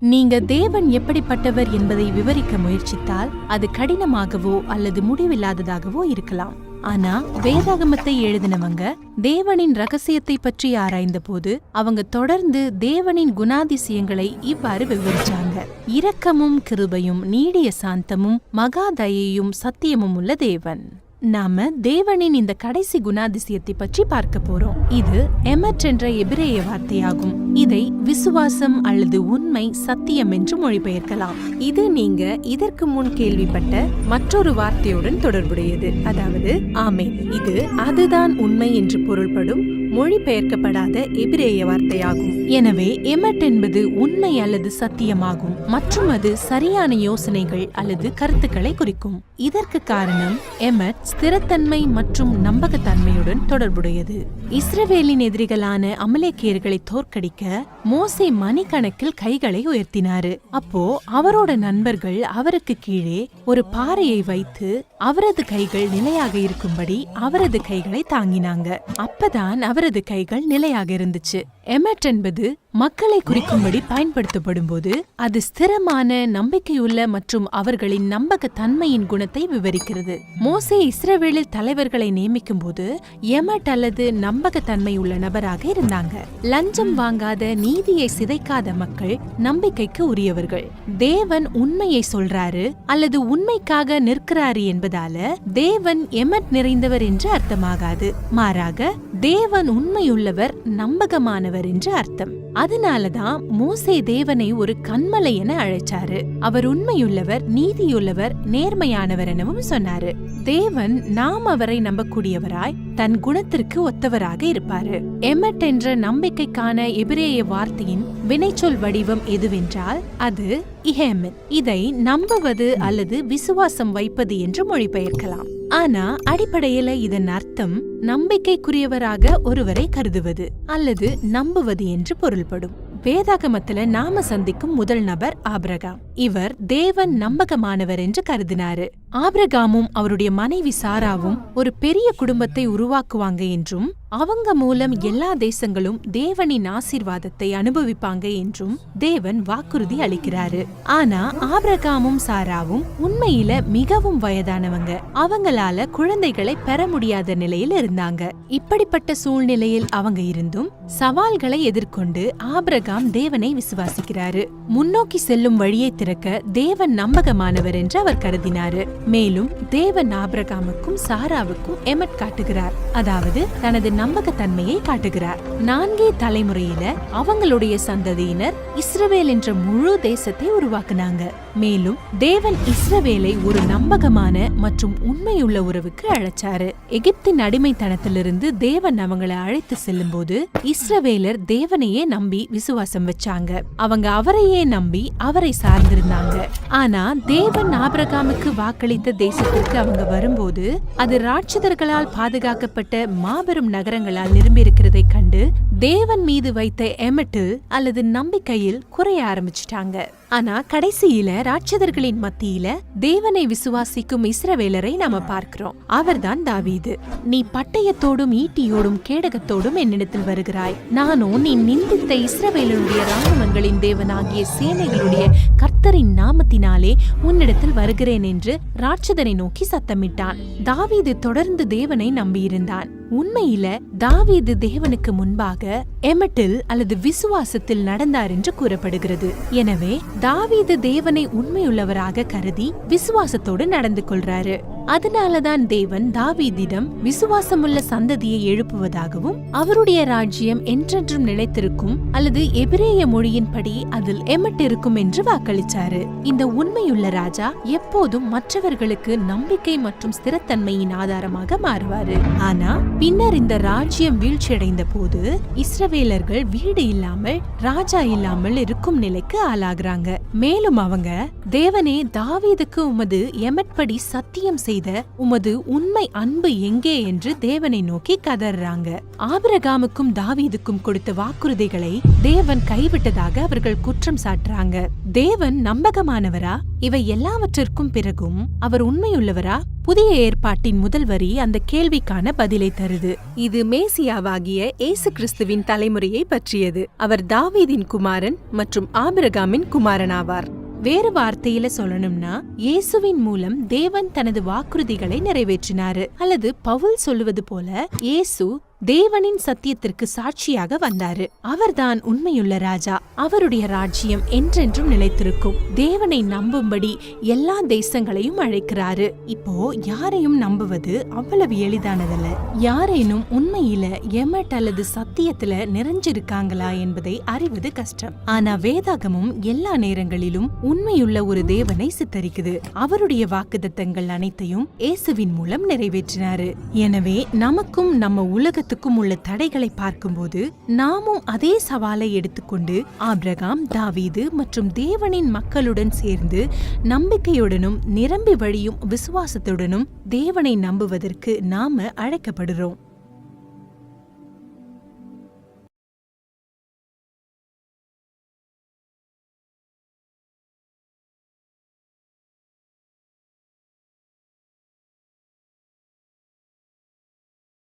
நீங்க தேவன் எப்படிப்பட்டவர் என்பதை விவரிக்க முயற்சித்தால் அது கடினமாகவோ அல்லது முடிவில்லாததாகவோ இருக்கலாம். ஆனா வேதாகமத்தை எழுதினவங்க தேவனின் ரகசியத்தை பற்றி ஆராய்ந்தபோது அவங்க தொடர்ந்து தேவனின் குணாதிசயங்களை இவ்வாறு விவரிச்சாங்க. இரக்கமும் கிருபையும் நீடிய சாந்தமும் மகாதயையும் சத்தியமும் உள்ள தேவன். நாம தேவனின் இந்த கடைசி குணாதிசயத்தை பற்றி பார்க்க போறோம். இது எமட் என்ற எபிரேய வார்த்தையாகும். இதை விசுவாசம் அல்லது உண்மை சத்தியம் என்று மொழிபெயர்க்கலாம். இது நீங்க இதற்கு முன் கேள்விப்பட்ட மற்றொரு வார்த்தையுடன் தொடர்புடையது. அதாவது ஆமே இது அதுதான் உண்மை என்று பொருள்படும் மொழிபெயர்க்கப்படாத எபிரேய வார்த்தையாகும். எனவே எமட் என்பது உண்மை அல்லது சத்தியமாகும் மற்றும் அது சரியான யோசனைகள் அல்லது கருத்துக்களை குறிக்கும். இதற்கு காரணம் எமட் ஸ்திரத்தன்மை மற்றும் நம்பகத்தன்மையுடன் தொடர்புடையது. இஸ்ரவேலின் எதிரிகளான அமலேக்கியர்களை தோற்கடிக்க மோசே மணிக்கணக்கில் கைகளை உயர்த்தினாரு. அப்போ அவரோட நண்பர்கள் அவருக்கு கீழே ஒரு பாறையை வைத்து அவரது கைகள் நிலையாக இருக்கும்படி அவரது கைகளை தாங்கினாங்க. அப்பதான் அவரது கைகள் நிலையாக இருந்துச்சு. எமட் என்பது மக்களை குறிக்கும்படி பயன்படுத்தப்படும் போது அது ஸ்திரமான நம்பிக்கையுள்ள மற்றும் அவர்களின் நம்பகத்தன்மையின் குணத்தை விவரிக்கிறது. மோசே இஸ்ரவேலில் தலைவர்களை நியமிக்கும் போது எமட் அல்லது நம்பகத்தன்மை உள்ள நபராக இருந்தாங்க. லஞ்சம் வாங்காத நீதியை சிதைக்காத மக்கள் நம்பிக்கைக்கு உரியவர்கள். தேவன் உண்மையை சொல்றாரு அல்லது உண்மைக்காக நிற்கிறாரு என்பதால தேவன் எமட் நிறைந்தவர் என்று அர்த்தமாகாது. மாறாக தேவன் உண்மையுள்ளவர் நம்பகமானவர் என்று அர்த்தம். அதனாலதான் மோசே தேவனை ஒரு கண்மலை என அழைச்சாரு. அவர் உண்மையுள்ளவர் நீதியுள்ளவர் நேர்மையானவர் எனவும் சொன்னாரு. தேவன் நாம் அவரை நம்பக்கூடியவராய் தன் குணத்திற்கு ஒத்தவராக இருப்பாரு. எமட் என்ற நம்பிக்கைக்கான எபிரேய வார்த்தையின் வினைச்சொல் வடிவம் எதுவென்றால் அது இஹேமின். இதை நம்புவது அல்லது விசுவாசம் வைப்பது என்று மொழிபெயர்க்கலாம். ஆனா அடிப்படையில இதன் அர்த்தம் நம்பிக்கைக்குரியவராக ஒருவரை கருதுவது அல்லது நம்புவது என்று பொருள்படும். வேதாகமத்துல நாம சந்திக்கும் முதல் நபர் ஆபிரகாம். இவர் தேவன் நம்பகமானவர் என்று கருதினாரு. ஆபிரகாமும் அவருடைய மனைவி சாராவும் ஒரு பெரிய குடும்பத்தை உருவாக்குவாங்க என்றும் அவங்க மூலம் எல்லா தேசங்களும் தேவனின் ஆசிர்வாதத்தை அனுபவிப்பாங்க என்றும் தேவன் வாக்குறுதி அளிக்கிறாரு. ஆனா ஆபிரகாமும் சாராவும் உண்மையில மிகவும் வயதானவங்க. அவங்களால குழந்தைகளை பெற முடியாத நிலையில் இருந்தாங்க. இப்படிப்பட்ட சூழ்நிலையில் அவங்க இருந்தும் சவால்களை எதிர்கொண்டு ஆபிரகாம் தேவனை விசுவாசிக்கிறாரு. முன்னோக்கி செல்லும் வழியை திறக்க தேவன் நம்பகமானவர் என்று அவர் கருதினாரு. மேலும் தேவன் ஆபிரகாமுக்கும் சாராவுக்கும் எமட் காட்டுகிறார். அதாவது தனது நம்பகத்தன்மையை காட்டுகிறார். நான்கே தலைமுறையில அவங்களுடைய சந்ததியினர் இஸ்ரவேல் என்ற முழு தேசத்தை உருவாக்குனாங்க. மேலும் தேவன் இஸ்ரவேலை ஒரு நம்பகமான மற்றும் உண்மையுள்ள உறவுக்கு அழைச்சாரு. எகிப்தின் அடிமைத்தனத்திலிருந்து தேவன் அவங்களை அழைத்து செல்லும் போது இஸ்ரவேலர் தேவனையே நம்பி விசுவாசம் வச்சாங்க. அவங்க அவரையே நம்பி அவரை சார்ந்திருந்தாங்க. ஆனா தேவன் ஆபிரகாமுக்கு வாக்களித்த தேசத்திற்கு அவங்க வரும்போது அது ராட்சதர்களால் பாதுகாக்கப்பட்ட மாபெரும் நகரங்களால் நிரம்பியிருக்கிறதை கண்டு தேவன் மீது வைத்த எமட்டு அல்லது நம்பிக்கையில் குறைய ஆரம்பிச்சிட்டாங்க. ஆனா கடைசியில ராட்சதர்களின் மத்தியில தேவனை விசுவாசிக்கும் இஸ்ரவேலரை நாம பார்க்கிறோம். அவர்தான் தாவீது. நீ பட்டயத்தோடும் ஈட்டியோடும் கேடகத்தோடும் என்னிடத்தில் வருகிறாய். நானோ நீ நிந்தித்த இஸ்ரவேலருடைய ராணுவங்களின் தேவனாகிய சேனைகளுடைய கர்த்தரின் நாமத்தினாலே உன்னிடத்தில் வருகிறேன் என்று ராட்சதனை நோக்கி சத்தமிட்டான். தாவீது தொடர்ந்து தேவனை நம்பியிருந்தான். உண்மையில தாவீது தேவனுக்கு முன்பாக எமட்டில் அல்லது விசுவாசத்தில் நடந்தார் என்று கூறப்படுகிறது. எனவே தாவீது தேவனை உண்மையுள்ளவராக கருதி விசுவாசத்தோடு நடந்து கொள்றாரு. அதனாலதான் தேவன் தாவீதிடம் விசுவாசமுள்ள சந்ததியை எழுப்புவதாகவும் அவருடைய ராஜ்யம் என்றென்றும் நிலைத்திருக்கும் அல்லது எபிரேய மொழியின்படி அதில் எமட்டிருக்கும் என்று வாக்களிச்சாரு. இந்த உண்மையுள்ள ராஜா எப்போதும் மற்றவர்களுக்கு நம்பிக்கை மற்றும் ஸ்திரத்தன்மையின் ஆதாரமாக மாறுவாரு. ஆனா பின்னர் இந்த ராஜ்யம் வீழ்ச்சியடைந்த போது இஸ்ரவேலர்கள் வீடு இல்லாமல் ராஜா இல்லாமல் இருக்கும் நிலைக்கு ஆளாகிறாங்க. மேலும் அவங்க தேவனே தாவீதுக்கு உமது எமட்படி சத்தியம் செய்து செய்த உமது உண்மை அன்பு எங்கே என்று தேவனை நோக்கி கதறாங்க. ஆபிரகாமுக்கும் தாவீதுக்கும் கொடுத்த வாக்குறுதிகளை தேவன் கைவிட்டதாக அவர்கள் குற்றம் சாட்டுறாங்க. தேவன் நம்பகமானவரா? இவை எல்லாவற்றிற்கும் பிறகும் அவர் உண்மையுள்ளவரா? புதிய ஏற்பாட்டின் முதல் வரி அந்த கேள்விக்கான பதிலை தருது. இது மேசியாவாகிய இயேசு கிறிஸ்துவின் தலைமுறையை பற்றியது. அவர் தாவீதின் குமாரன் மற்றும் ஆபிரகாமின் குமாரனாவார். வேறு வார்த்தையில சொல்லணும்னா இயேசுவின் மூலம் தேவன் தனது வாக்குறுதிகளை நிறைவேற்றினாரு. அல்லது பவுல் சொல்லுவது போல இயேசு தேவனின் சத்தியத்திற்கு சாட்சியாக வந்தாரு. அவர்தான் உண்மையுள்ள ராஜா. அவருடைய ராஜ்யம் என்றென்றும் நிலைத்திருக்கும். தேவனை நம்பும்படி எல்லா தேசங்களையும் அழைக்கிறாரு. இப்போ யாரையும் நம்புவது அவ்வளவு எளிதானதல்ல. யாரேனும் உண்மையில எமட் அல்லது சத்தியத்துல நிறைஞ்சிருக்காங்களா என்பதை அறிவது கஷ்டம். ஆனா வேதாகமும் எல்லா நேரங்களிலும் உண்மையுள்ள ஒரு தேவனை சித்தரிக்குது. அவருடைய வாக்குதத்தங்கள் அனைத்தையும் இயேசுவின் மூலம் நிறைவேற்றினாரு. எனவே நமக்கும் நம்ம உலகத்துக்கும் உள்ள தடைகளை பார்க்கும்போது நாமும் அதே சவாலை எடுத்துக்கொண்டு ஆப்ரகாம் தாவீது மற்றும் தேவனின் மக்களுடன் சேர்ந்து நம்பிக்கையுடனும் நிரம்பி வழியும் விசுவாசத்துடனும் தேவனை நம்புவதற்கு நாம அழைக்கப்படுறோம்.